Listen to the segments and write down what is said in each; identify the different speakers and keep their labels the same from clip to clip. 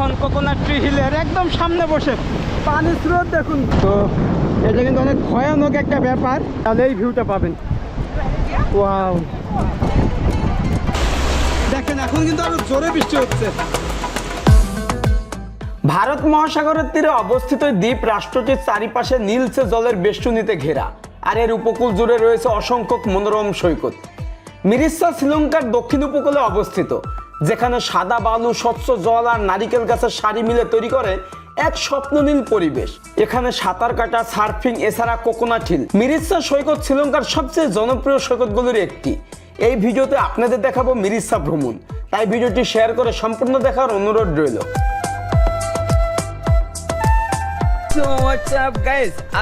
Speaker 1: এখন coconut tree হিলের একদম সামনে বসে। পানির স্রোত দেখুন। তো এটা কিন্তু অনেক ভয়ানক একটা ব্যাপার। তাহলে এই ভিউটা পাবেন। দেখেন, এখন কিন্তু আরও জোরে বৃষ্টি হচ্ছে। ভারত মহাসাগরের তীরে অবস্থিত দ্বীপ রাষ্ট্রটির চারিপাশে নীলচে জলের বেষ্টনীতে ঘেরা। আর এর উপকূল জুড়ে রয়েছে অসংখ্য মনোরম সৈকত। মিরিসা শ্রীলঙ্কার দক্ষিণ উপকূলে অবস্থিত। যেখানে সাদা বালু, স্বচ্ছ জল আর নারিকেল গাছের সারি মিলে তৈরি করে এক স্বপ্ননীল পরিবেশ। এখানে সাঁতার কাটা, সার্ফিং, এছাড়া কোকোনাট হিল। মিরিসা সৈকত শ্রীলঙ্কার সবচেয়ে জনপ্রিয় সৈকতগুলির একটি। এই ভিডিওতে আপনাদের দেখাবো মিরিসা ভ্রমণ। তাই ভিডিওটি শেয়ার করে সম্পূর্ণ দেখার অনুরোধ রইল।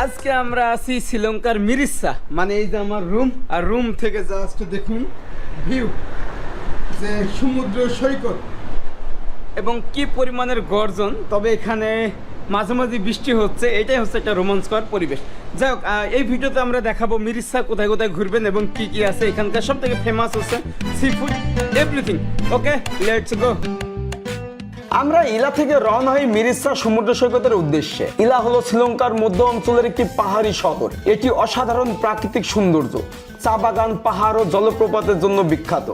Speaker 1: আজকে আমরা আছি শ্রীলঙ্কার মিরিসা মানে এই যে আমার রুম আর রুম থেকে জাস্ট দেখুন ভিউ যে সমুদ্র সৈকত এবং কি পরিমাণের গর্জন, তবে এখানে মাঝে মাঝে বৃষ্টি হচ্ছে, এটাই হচ্ছে একটা রোমাঞ্চকর পরিবেশ। যাই হোক এই ভিডিওতে আমরা দেখাবো মিরিসা কোথায় কোথায় ঘুরবেন এবং কি কি আছে। এখানকার সব থেকে ফেমাস হচ্ছে seafood everything okay let's go আমরা ইলা থেকে রওনা হই মিরিসা সমুদ্র সৈকতের উদ্দেশ্যে। ইলা হলো শ্রীলঙ্কার মধ্য অঞ্চলের একটি পাহাড়ি শহর। এটি অসাধারণ প্রাকৃতিক সৌন্দর্য। চা বাগান, পাহাড় ও জলপ্রপাতের জন্য বিখ্যাত।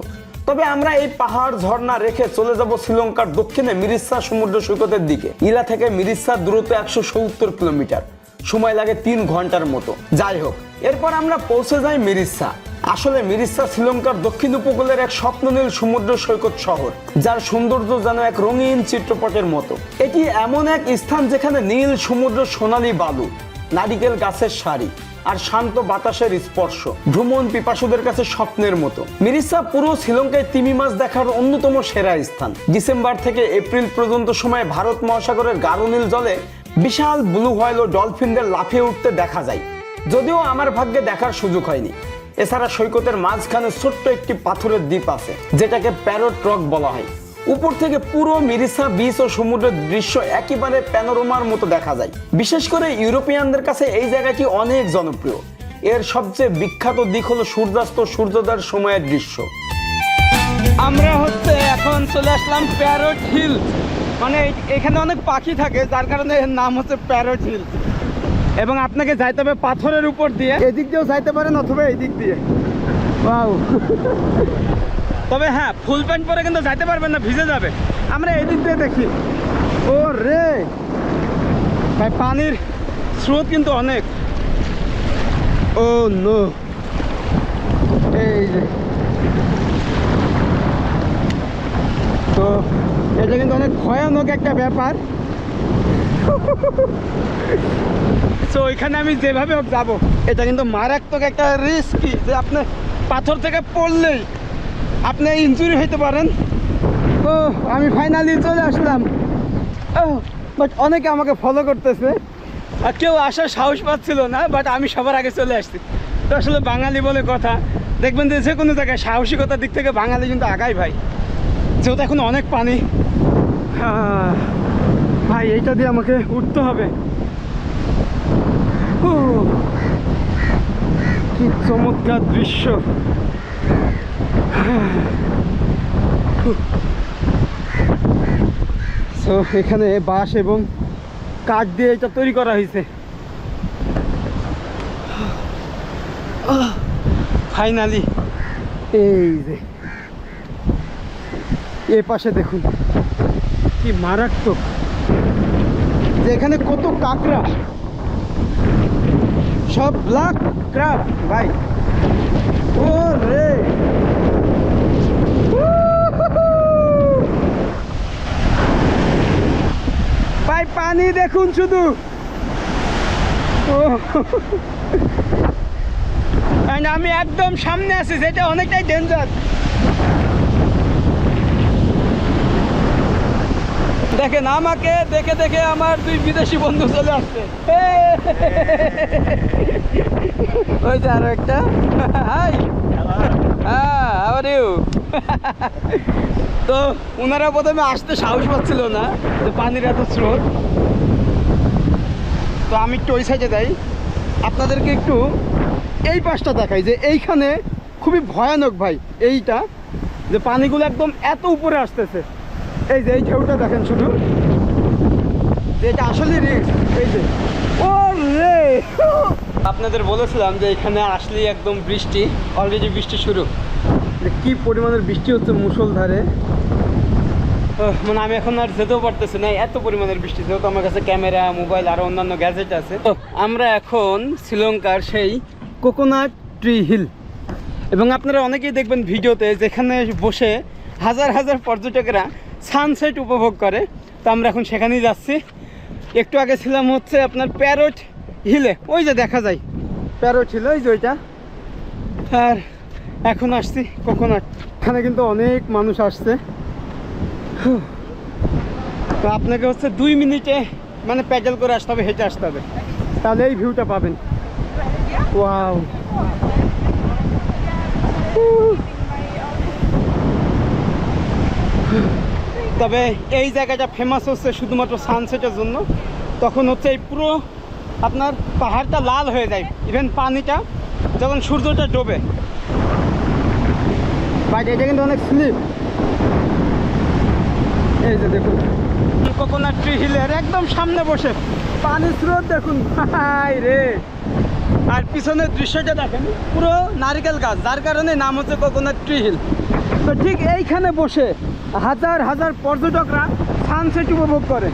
Speaker 1: তবে আমরা এই পাহাড় ঝর্ণা রেখে চলে যাব শ্রীলঙ্কার দক্ষিণে মিরিসা সমুদ্র সৈকতের দিকে। ইলা থেকে মিরিসার দূরত্ব একশো সত্তর কিলোমিটার। সময় লাগে তিন ঘণ্টার মতো। যাই হোক, এরপর আমরা পৌঁছে যাই মিরিসা। আসলে মিরিসা শ্রীলঙ্কার দক্ষিণ উপকূলের এক স্বপ্ননীল সমুদ্র সৈকত শহর, যার সৌন্দর্য যেন এক রঙিন চিত্রপটের মতো। এটি এমন এক স্থান যেখানে নীল সমুদ্র সোনালী বালু, নারিকেল গাছের সারি আর শান্ত বাতাসের স্পর্শ। ভ্রমণ পিপাসুদের কাছে স্বপ্নের মতো। মিরিসা পুরো শ্রীলঙ্কায় তিমি মাছ দেখার অন্যতম সেরা স্থান। ডিসেম্বর থেকে এপ্রিল পর্যন্ত সময় ভারত মহাসাগরের গাঢ় নীল জলে বিশাল ব্লু হোয়াইল ও ডলফিনদের লাফিয়ে উঠতে দেখা যায়। যদিও আমার ভাগ্যে দেখার সুযোগ হয়নি। এছাড়া সৈকতের মাঝখানে ছোট্ট একটি পাথরের দ্বীপ আছে, যেটাকে প্যারোট রক বলা হয়। উপর থেকে পুরো মিরিসা বিচ ও সমুদ্রের দৃশ্য একেবারে প্যানোরোমার মতো দেখা যায়। বিশেষ করে ইউরোপিয়ানদের কাছে এই জায়গাটি অনেক জনপ্রিয়। এর সবচেয়ে বিখ্যাত দিক হলো সূর্যাস্ত ও সূর্যোদয়ের সময়ের দৃশ্য। আমরা হচ্ছে এখন চলে আসলাম প্যারোট হিল। মানে এখানে অনেক পাখি থাকে যার কারণে এর নাম হচ্ছে প্যারোট হিল। এবং আপনাকে যাইতে হবে পাথরের উপর দিয়ে। এদিক দিয়েও যাইতে পারেন অথবা এই দিক দিয়ে। ওয়াও। তবে হ্যাঁ ফুল প্যান্ট পরে কিন্তু যাইতে পারবেন না, ভিজে যাবে। আমরা এই দিক দিয়ে দেখি। ও রে ভাই, পানির স্রোত কিন্তু অনেক। Oh no. এই যে। তো, এটা কিন্তু অনেক ভয়ানক একটা ব্যাপার। তো ওইখানে আমি যেভাবে যাব, এটা কিন্তু মারাত্মক একটা রিস্কি যে আপনি পাথর থেকে পড়লেই আপনি ইঞ্জুরি হইতে পারেন। ও আমি ফাইনালি চলে আসলাম। বাট অনেকে আমাকে ফলো করতেছে। আর কেউ আসার সাহস পাচ্ছিল না বাট আমি সবার আগে চলে আসছি। তো আসলে বাঙালি বলে কথা। দেখবেন যে যে কোনো জায়গায় সাহসিকতার দিক থেকে বাঙালি কিন্তু আগাই ভাই। যেহেতু এখন অনেক পানি। ভাই, এইটা দিয়ে আমাকে উঠতে হবে। কি চমৎকার দৃশ্য। সো এখানে বাঁশ এবং কাঠ দিয়ে এটা তৈরি করা হয়েছে। ফাইনালি এই যে, এ পাশে দেখুন, কি মারাত্মক। যে এখানে কত কাঁকড়া। সব ব্ল্যাক ক্রাফ ভাই। ও রে ভাই পানি দেখুন শুধু। আমি একদম সামনে আছি যেটা অনেকটাই ডেঞ্জার দেখেন, আমাকে দেখে দেখে আমার দুই বিদেশি বন্ধু চলে আসছে। ওই যে আরও একটা। হাই হ্যাঁ ইউ তো ওনারা প্রথমে আসতে সাহস পাচ্ছিল না, যে পানির এত স্রোত। তো আমি একটু ওই সাইডে যাই। আপনাদেরকে একটু এই পাশটা দেখাই, যে এইখানে খুবই ভয়ানক ভাই, এইটা, যে পানিগুলো একদম এত উপরে আসতেছে। এই যে এই ঢেউটা দেখেন শুধু। এটা আসলে রিস্ক এই যে। ও রে আপনাদের বলেছিলাম যে এখানে আসলেই একদম বৃষ্টি অলরেডি বৃষ্টি শুরু। কি পরিমাণের বৃষ্টি হচ্ছে মুষলধারে ওহ, মানে আমি এখন আর যেতেও পারতেছি না এত পরিমাণের বৃষ্টি যেহেতু আমার কাছে ক্যামেরা মোবাইল আরও অন্যান্য গ্যাজেট আছে। তো আমরা এখন শ্রীলঙ্কার সেই কোকোনাট ট্রি হিল এবং আপনারা অনেকেই দেখবেন ভিডিওতে যেখানে বসে হাজার হাজার পর্যটকেরা সানসেট উপভোগ করে। তো আমরা এখন সেখানেই যাচ্ছি। একটু আগে ছিলাম হচ্ছে আপনার প্যারট হিলে। ওই যে দেখা যায়। প্যারট হিল ওই যে ওইটা। আর এখন আসছি কোকোনাট। এখানে কিন্তু অনেক মানুষ আসছে। তো আপনাকে হচ্ছে দুই মিনিটে মানে প্যাডেল করে আসতে হবে হেঁটে আসতে হবে। তাহলে এই ভিউটা পাবেন। ওয়াও। তবে এই জায়গাটা ফেমাস হচ্ছে শুধুমাত্র সানসেটের জন্য। তখন হচ্ছে এই পুরো আপনার পাহাড়টা লাল হয়ে যায় ইভেন পানিটা, যখন সূর্যটা ডোবে। বাট এটা কিন্তু অনেক স্লিপ এই যে দেখুন কোকোনাট ট্রি হিলের একদম সামনে বসে। পানি স্রোত দেখুন হাই রে। আর পিছনের দৃশ্যটা দেখেন, পুরো নারকেল গাছ, যার কারণে নাম হচ্ছে কোকোনাট ট্রি হিল তো ঠিক এইখানে বসে হাজার হাজার পর্যটকরা সানসেট উপভোগ করে।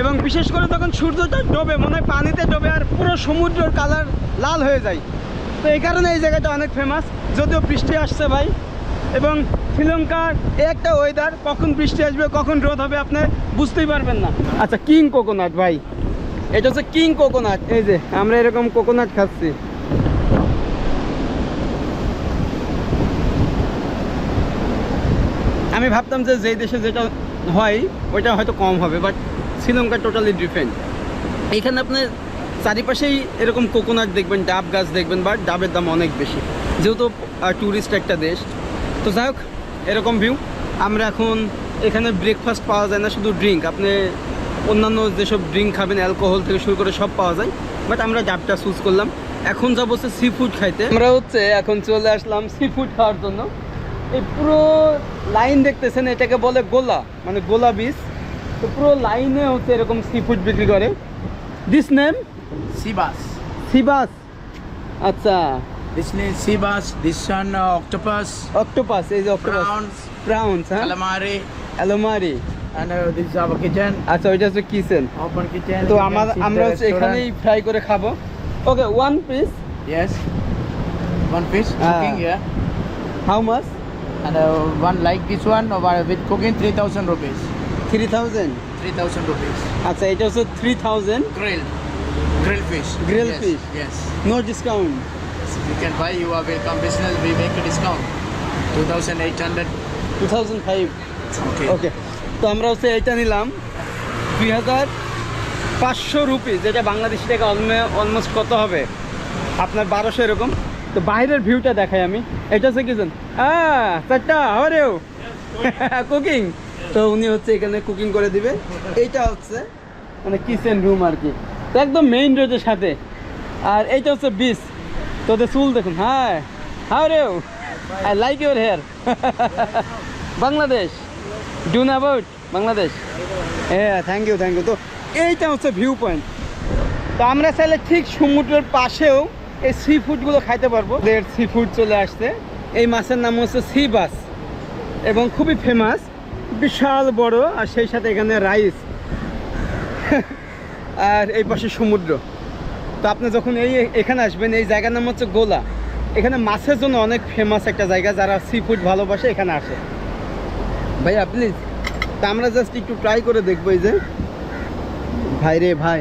Speaker 1: এবং বিশেষ করে তখন সূর্যটা ডোবে, মনে হয় পানিতে ডোবে আর পুরো সমুদ্রের কালার লাল হয়ে যায়। তো এই কারণে এই জায়গাটা অনেক ফেমাস যদিও বৃষ্টি আসছে ভাই। এবং শ্রীলঙ্কার একটা ওয়েদার কখন বৃষ্টি আসবে, কখন রোদ হবে আপনি বুঝতেই পারবেন না। আচ্ছা কিং কোকোনাট ভাই। এটা হচ্ছে কিং কোকোনাট এই যে, আমরা এরকম কোকোনাট খাচ্ছি। আমি ভাবতাম যে যেই দেশে যেটা হয়, ওইটা হয়তো কম হবে বাট শ্রীলঙ্কা টোটালি ডিফারেন্ট এখানে আপনার চারিপাশেই এরকম কোকোনাট দেখবেন, ডাব গাছ দেখবেন বাট ডাবের দাম অনেক বেশি। যেহেতু ট্যুরিস্ট একটা দেশ, তো যাই হোক, এরকম ভিউ আমরা এখন এখানে ব্রেকফাস্ট পাওয়া যায় না, শুধু ড্রিঙ্ক আপনি অন্যান্য যেসব ড্রিঙ্ক খাবেন অ্যালকোহল থেকে শুরু করে সব পাওয়া যায় বাট আমরা ডাবটা চুজ করলাম। এখন যাব হচ্ছে সি ফুড খাইতে। আমরা হচ্ছে এখন চলে আসলাম সি ফুড খাওয়ার জন্য। এই পুরো লাইন দেখতেছেন এটাকে বলে গোলা মানে গোলা বীজ। তো পুরো লাইনে হচ্ছে এরকম সি ফুড বিক্রি করে। This name
Speaker 2: sea bass
Speaker 1: sea bass আচ্ছা।
Speaker 2: This name sea bass octopus
Speaker 1: octopus এই যে
Speaker 2: প্রাউন্স
Speaker 1: প্রাউন্স হ্যাঁ
Speaker 2: আলমারি আলমারি
Speaker 1: আচ্ছা ওইটা হচ্ছে কিচেন তো আমার আমরা হচ্ছে এখানেই ফ্রাই করে খাব। Okay one piece yes
Speaker 2: one piece
Speaker 1: how much
Speaker 2: and uh, one like this one uh, with cooking three thousand rupees.
Speaker 1: Three thousand
Speaker 2: Three thousand rupees.
Speaker 1: আচ্ছা এটা হচ্ছে three thousand
Speaker 2: Grilled, grilled fish.
Speaker 1: Grilled
Speaker 2: yes.
Speaker 1: fish.
Speaker 2: Yes.
Speaker 1: No discount
Speaker 2: If you can buy, you are welcome. Business, we make a discount. Two thousand eight hundred.
Speaker 1: Two thousand five
Speaker 2: Okay.
Speaker 1: Okay তো আমরা হচ্ছে এটা নিলাম দুই হাজার পাঁচশো rupee যেটা বাংলাদেশি টাকা অলমোস্ট কত হবে আপনার বারোশো এরকম তো বাইরের ভিউটা দেখাই আমি। এটা হচ্ছে কিচেন হ্যাঁ কুকিং তো উনি হচ্ছে এখানে কুকিং করে দিবে। এইটা হচ্ছে মানে কিচেন রুম আর কি। তো একদম মেইন রোডের সাথে। আর এইটা হচ্ছে বিচ তোদের চুল দেখুন হ্যাঁ how রেও I like your hair Bangladesh. Do know about Bangladesh. হ্যাঁ থ্যাংক ইউ থ্যাংক ইউ তো এইটা হচ্ছে ভিউ পয়েন্ট তো আমরা চাইলে ঠিক সমুদ্রের পাশেও এই সি ফুডগুলো খাইতে পারব। এর সি ফুড চলে আসছে। এই মাছের নাম হচ্ছে সি বাস এবং খুবই ফেমাস বিশাল বড়, আর সেই সাথে এখানে রাইস আর এই পাশে সমুদ্র। তো আপনি যখন এই এখানে আসবেন, এই জায়গার নাম হচ্ছে গোলা। এখানে মাছের জন্য অনেক ফেমাস একটা জায়গা, যারা সি ফুড ভালোবাসে, এখানে আসে। ভাইয়া প্লিজ তা আমরা জাস্ট একটু ট্রাই করে দেখব এই যে। ভাই রে ভাই।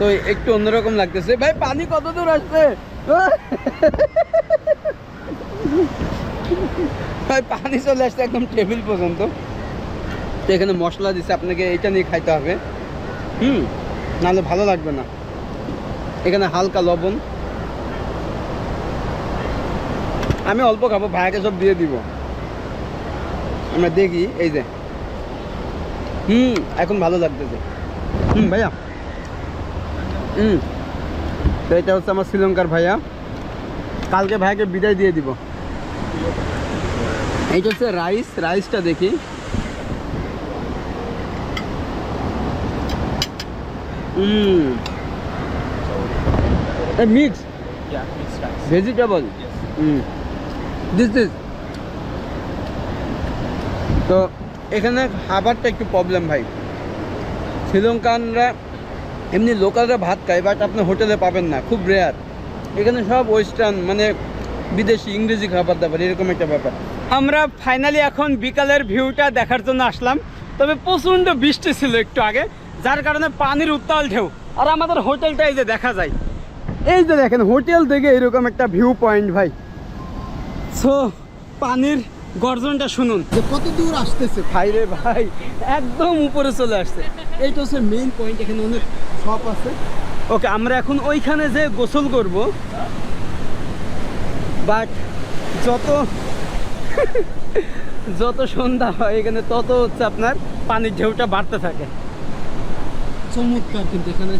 Speaker 1: তো একটু অন্যরকম লাগতেছে। ভাই, পানি কত দূর আসছে? ভাই, পানি চলে আসছে একদম টেবিল পর্যন্ত। তো এখানে মশলা দিছে, আপনাকে এটা নিয়ে খাইতে হবে। হুম, নাহলে ভালো লাগবে না। এখানে হালকা লবণ। আমি অল্প খাব, ভাইকে সব দিয়ে দিব। আমরা দেখি, এই যে। হুম, এখন ভালো লাগতেছে। হুম, ভাইয়া। হুম। তো এটা হচ্ছে আমার শ্রীলঙ্কার ভাইয়া। কালকে ভাইয়াকে বিদায় দিয়ে দিব। এইটা হচ্ছে রাইস রাইসটা দেখি। হুম। Mix. Vegetable hmm. This this তো এখানে খাবারটা একটু প্রবলেম ভাই। শ্রীলঙ্কানরা এমনি লোকালরা ভাত খায় বাট আপনি হোটেলে পাবেন না খুব রেয়ার এখানে সব ওয়েস্টার্ন মানে বিদেশি ইংরেজি খাবার দাবার এরকম একটা ব্যাপার। আমরা ফাইনালি এখন বিকালের ভিউটা দেখার জন্য আসলাম তবে প্রচণ্ড বৃষ্টি ছিল একটু আগে যার কারণে পানির উত্তাল ঢেউ। আর আমাদের হোটেলটা এই যে দেখা যায়। এই যে দেখেন হোটেল থেকে এরকম একটা ভিউ পয়েন্ট ভাই। সো পানির গর্জনটা শুনুন। যে কত দূর আসতেছে। ভাই রে ভাই একদম উপরে চলে আসছে। এইটা হচ্ছে মেইন পয়েন্ট এখানে অনেক শপ আছে। ওকে আমরা এখন ওইখানে যে গোসল করব। বাট যত যত সন্ধ্যা হয় এখানে তত হচ্ছে আপনার পানির ঢেউটা বাড়তে থাকে। চমৎকার কিন্তু এখানে।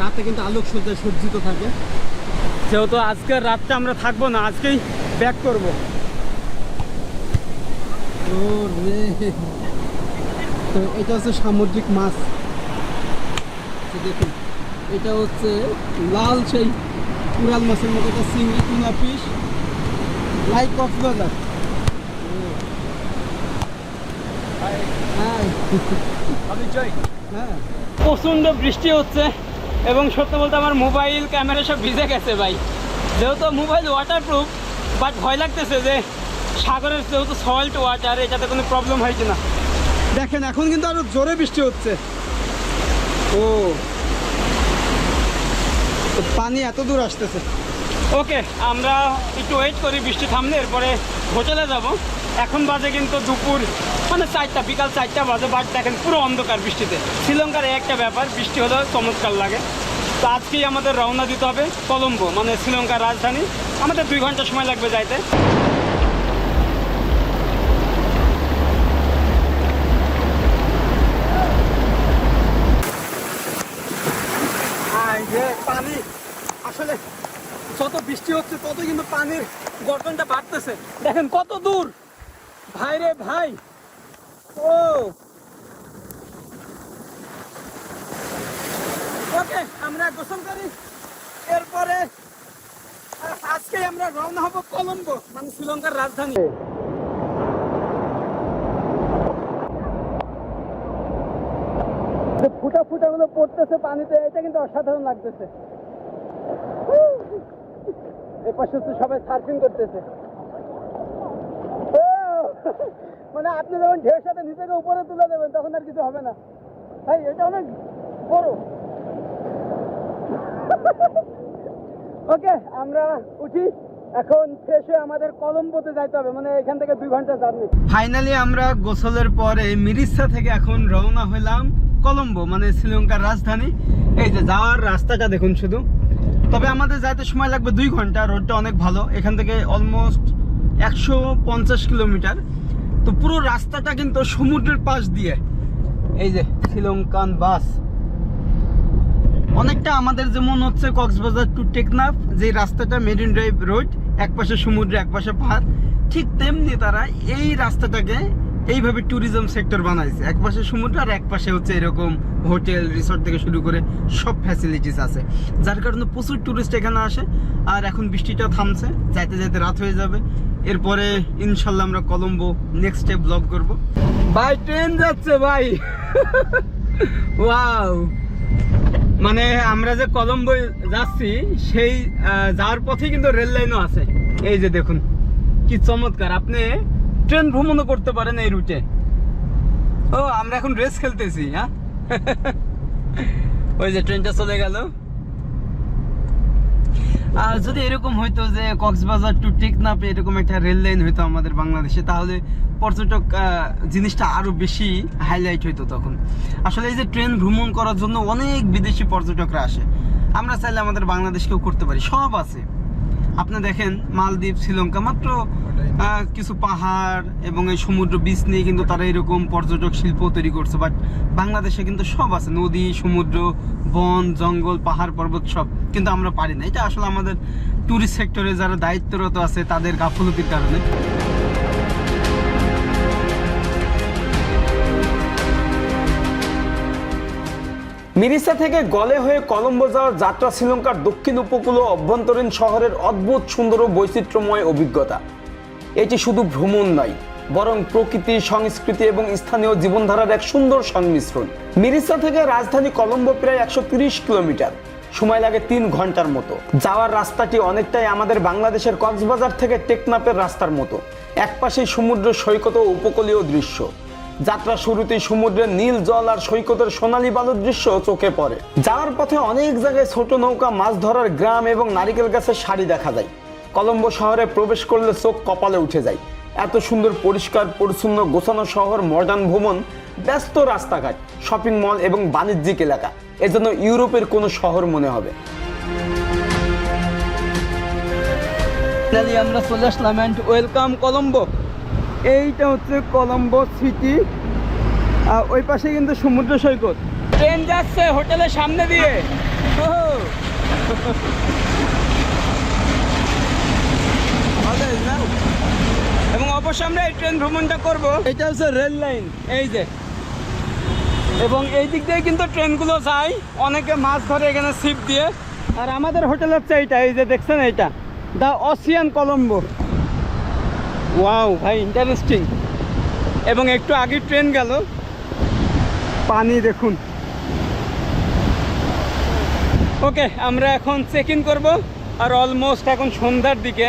Speaker 1: রাতে কিন্তু আলোক সজ্জায় সজ্জিত থাকে। যেহেতু আজকের রাতটা আমরা থাকব না আজকেই ব্যাক করব। তো এটা হচ্ছে সামুদ্রিক মাছ। দেখুন। এটা হচ্ছে লাল সেই কুড়াল মাছের মতো একটা চিংড়ি টুনা পিস লাইক কক্সবাজার। হ্যাঁ। হ্যাঁ। প্রচণ্ড বৃষ্টি হচ্ছে এবং সত্যি বলতে আমার মোবাইল ক্যামেরা সব ভিজে গেছে ভাই। যেহেতু মোবাইল ওয়াটারপ্রুফ বাট ভয় লাগতেছে যে সাগরের যেহেতু সল্ট ওয়াটার এটাতে কোনো প্রবলেম হয় কিনা। দেখেন এখন কিন্তু আরও জোরে বৃষ্টি হচ্ছে। ও। পানি এত দূর আসতেছে। ওকে, আমরা একটু ওয়েট করি, বৃষ্টি থামলে, এরপরে হোটেলে যাব। এখন বাজে কিন্তু দুপুর মানে চারটা, বিকাল চারটা বাজে বাট দেখেন পুরো অন্ধকার বৃষ্টিতে। শ্রীলঙ্কার একটা ব্যাপার, বৃষ্টি হলে চমৎকার লাগে। তো আজকেই আমাদের রওনা দিতে হবে কলম্বো মানে শ্রীলঙ্কার রাজধানী। আমাদের দুই ঘণ্টা সময় লাগবে যাইতে এই যে পানি আসলে যত বৃষ্টি হচ্ছে তত কিন্তু পানির গর্জনটা বাড়তেছে। দেখেন কত দূর। ভাই রে ভাই। ও। ওকে, আমরা গোসল করি। এরপরে আজকে আমরা রওনা হব কলম্বো মানে শ্রীলঙ্কার রাজধানী। ফুটা ফুটা গুলো পড়তেছে পানিতে, এটা কিন্তু অসাধারণ লাগতেছে। এই পাশে হচ্ছে সবাই সার্ফিং করতেছে। মানে আপনি যখন ঢেউর সাথে নিজেকে উপরে তুলে দেবেন, তখন আর কিছু হবে না। ভাই, এটা অনেক বড়। ওকে, আমরা উঠি। এখন হয়ে আমাদের কলম্বোতে যাইতে হবে মানে এখান থেকে দুই ঘণ্টা জার্নি। ফাইনালি আমরা গোসলের পরে মিরিসা থেকে এখন রওনা হলাম কলম্বো মানে শ্রীলঙ্কার রাজধানী। এই যে যাওয়ার রাস্তাটা দেখুন শুধু। তবে আমাদের যাইতে সময় লাগবে দুই ঘণ্টা রোডটা অনেক ভালো। এখান থেকে অলমোস্ট একশো পঞ্চাশ কিলোমিটার। তো পুরো রাস্তাটা কিন্তু সমুদ্রের পাশ দিয়ে। এই যে শ্রীলঙ্কান বাস। অনেকটা আমাদের যেমন হচ্ছে কক্সবাজার টু টেকনাফ, যে রাস্তাটা মেরিন ড্রাইভ রোড এক পাশে সমুদ্র এক পাশে পাহাড়, ঠিক তেমনি তারা এই রাস্তাটাকে এইভাবে ট্যুরিজম সেক্টর বানাইছে। এক পাশে সমুদ্র আর এক পাশে হচ্ছে এরকম হোটেল রিসর্ট থেকে শুরু করে সব ফ্যাসিলিটিস আছে। যার কারণে প্রচুর ট্যুরিস্ট এখানে আসে আর এখন বৃষ্টিটা থামছে, যাইতে যাইতে রাত হয়ে যাবে। এরপরে ইনশাল্লাহ আমরা কলম্বো নেক্সট ডে ব্লগ করব। ভাই ট্রেন যাচ্ছে ভাই। ওয়াও মানে আমরা যে কলম্বো যাচ্ছি, সেই যাওয়ার পথে কিন্তু রেল লাইনও আছে। এই যে দেখুন, কি চমৎকার। আপনি ট্রেন ভ্রমণও করতে পারেন এই রুটে। ও, আমরা এখন রেস খেলতেছি হ্যাঁ? ওই যে ট্রেনটা চলে গেল। আর যদি এরকম হইতো যে কক্সবাজার টু টেকনাফ এরকম একটা রেল লাইন হইতো আমাদের বাংলাদেশে, তাহলে পর্যটক জিনিসটা আরও বেশি হাইলাইট হইতো তখন। আসলে এই যে ট্রেন ভ্রমণ করার জন্য অনেক বিদেশি পর্যটকরা আসে। আমরা চাইলে আমাদের বাংলাদেশকেও করতে পারি, সব আছে। আপনি দেখেন মালদ্বীপ শ্রীলঙ্কা মাত্র কিছু পাহাড় এবং এই সমুদ্র বীজ নিয়ে কিন্তু তারা এরকম পর্যটক শিল্প তৈরি করছে। বাট বাংলাদেশে কিন্তু সব আছে নদী সমুদ্র বন জঙ্গল পাহাড় পর্বত সব। কিন্তু আমরা পারি না। এটা আসলে আমাদের ট্যুরিস্ট সেক্টরে যারা দায়িত্বরত আছে তাদের গাফলতির কারণে। মিরিসা থেকে গলে হয়ে কলম্বো যাওয়ার যাত্রা শ্রীলঙ্কার দক্ষিণ উপকূল অভ্যন্তরীণ শহরের অদ্ভুত, সুন্দর ও বৈচিত্র্যময় অভিজ্ঞতা। এটি শুধু ভ্রমণ নয়, বরং প্রকৃতি, সংস্কৃতি এবং স্থানীয় জীবনধারার এক সুন্দর সংমিশ্রণ। মিরিসা থেকে রাজধানী কলম্বো প্রায় একশো কিলোমিটার, সময় লাগে তিন ঘণ্টার মতো। যাওয়ার রাস্তাটি অনেকটাই আমাদের বাংলাদেশের কক্সবাজার থেকে টেকনাপের রাস্তার মতো। একপাশে সমুদ্র সৈকত ও উপকূলীয় দৃশ্য। যাত্রা শুরুতেই সমুদ্রের নীল জল আর সৈকতের সোনালী বালুর দৃশ্য চোখে পড়ে। যাওয়ার পথে অনেক জায়গায় ছোট নৌকা, মাছ ধরার গ্রাম এবং নারিকেল গাছের শাড়ি দেখা যায়। কলম্বো শহরে প্রবেশ করলে চোখ কপালে উঠে যায়। এত সুন্দর, পরিষ্কার, পরিচ্ছন্ন, গোছানো শহর মডার্ন ভ্রমণ, ব্যস্ত রাস্তাঘাট শপিং মল এবং বাণিজ্যিক এলাকা। এজন্য ইউরোপের কোনো শহর মনে হবে। আমরা চলে আসলাম অ্যান্ড ওয়েলকাম কলম্বো। এইটা হচ্ছে কলম্বো সিটি। আর ওই পাশে কিন্তু সমুদ্র সৈকত। ট্রেন যাচ্ছে হোটেলের সামনে দিয়ে? এবং অবশ্যই আমরা এই ট্রেন ভ্রমণটা করব। এটা হচ্ছে রেল লাইন। এই যে। এবং এই দিক দিয়ে কিন্তু ট্রেনগুলো যায়। অনেকে মাছ ধরে এখানে ছিপ দিয়ে। আর আমাদের হোটেল হচ্ছে এইটা এই যে দেখছেন এইটা। The ocean Colombo. ওয়াও ভাই ইন্টারেস্টিং এবং একটু আগে ট্রেন গেল। পানি দেখুন। ওকে আমরা এখন চেক ইন করব। আর অলমোস্ট এখন সন্ধ্যার দিকে।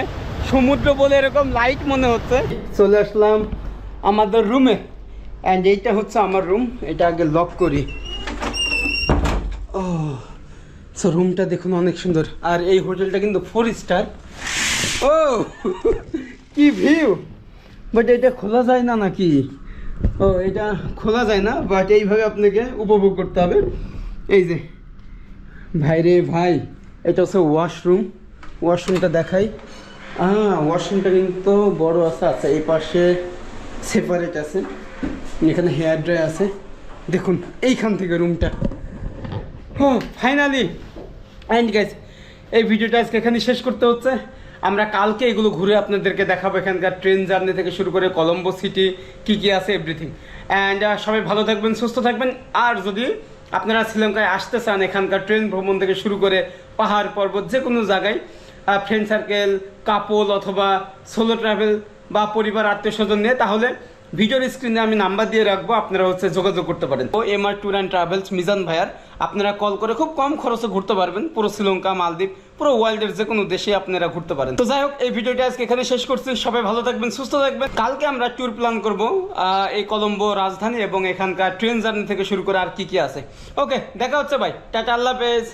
Speaker 1: সমুদ্র বলে এরকম লাইট মনে হচ্ছে। চলে আসলাম আমাদের রুমে অ্যান্ড এইটা হচ্ছে আমার রুম এটা আগে লক করি। ও সো রুমটা দেখুন অনেক সুন্দর। আর এই হোটেলটা কিন্তু ফোর স্টার ও কি ভিউ বাট এটা খোলা যায় না নাকি? ও, এটা খোলা যায় না বাট এইভাবে আপনাকে উপভোগ করতে হবে। এই যে ভাই রে ভাই, এটা হচ্ছে ওয়াশরুম ওয়াশরুমটা দেখাই। হ্যাঁ ওয়াশরুমটা কিন্তু বড় আছে আচ্ছা এই পাশে সেপারেট আছে। এখানে হেয়ার ড্রাই আছে। দেখুন, এইখান থেকে রুমটা ও ফাইনালি অ্যান্ড গাইজ এই ভিডিওটা আজকে এখানে শেষ করতে হচ্ছে। আমরা কালকে এগুলো ঘুরে আপনাদেরকে দেখাবো এখানকার ট্রেন জার্নি থেকে শুরু করে কলম্বো সিটি, কি কি আছে এভরিথিং অ্যান্ড সবাই ভালো থাকবেন, সুস্থ থাকবেন। আর যদি আপনারা শ্রীলঙ্কায় আসতে চান, এখানকার ট্রেন ভ্রমণ থেকে শুরু করে পাহাড় পর্বত যে কোনো জায়গায় ফ্রেন্ড সার্কেল কাপল অথবা সোলো ট্রাভেল বা পরিবার আত্মীয় স্বজন নিয়ে, তাহলে ভিডিওর স্ক্রিনে আমি নাম্বার দিয়ে রাখব, আপনারা হচ্ছে যোগাযোগ করতে পারেন। O M R tour and travels Mizan ভাইয়ার, আপনারা কল করে খুব কম খরচে ঘুরতে পারবেন, পুরো শ্রীলঙ্কা, মালদ্বীপ পুরো ওয়ার্ল্ডের যে কোনো দেশে আপনারা ঘুরতে পারেন। তো যাই হোক, এই ভিডিওটা আজকে এখানে শেষ করছি। সবাই ভালো থাকবেন, সুস্থ থাকবেন। কালকে আমরা ট্যুর প্ল্যান করব এই কলম্বো রাজধানী এবং এখানকার ট্রেন জার্নি থেকে শুরু করে আর কি কি আছে। ওকে দেখা হচ্ছে ভাই। টাটা, আল্লাহ হাফেজ।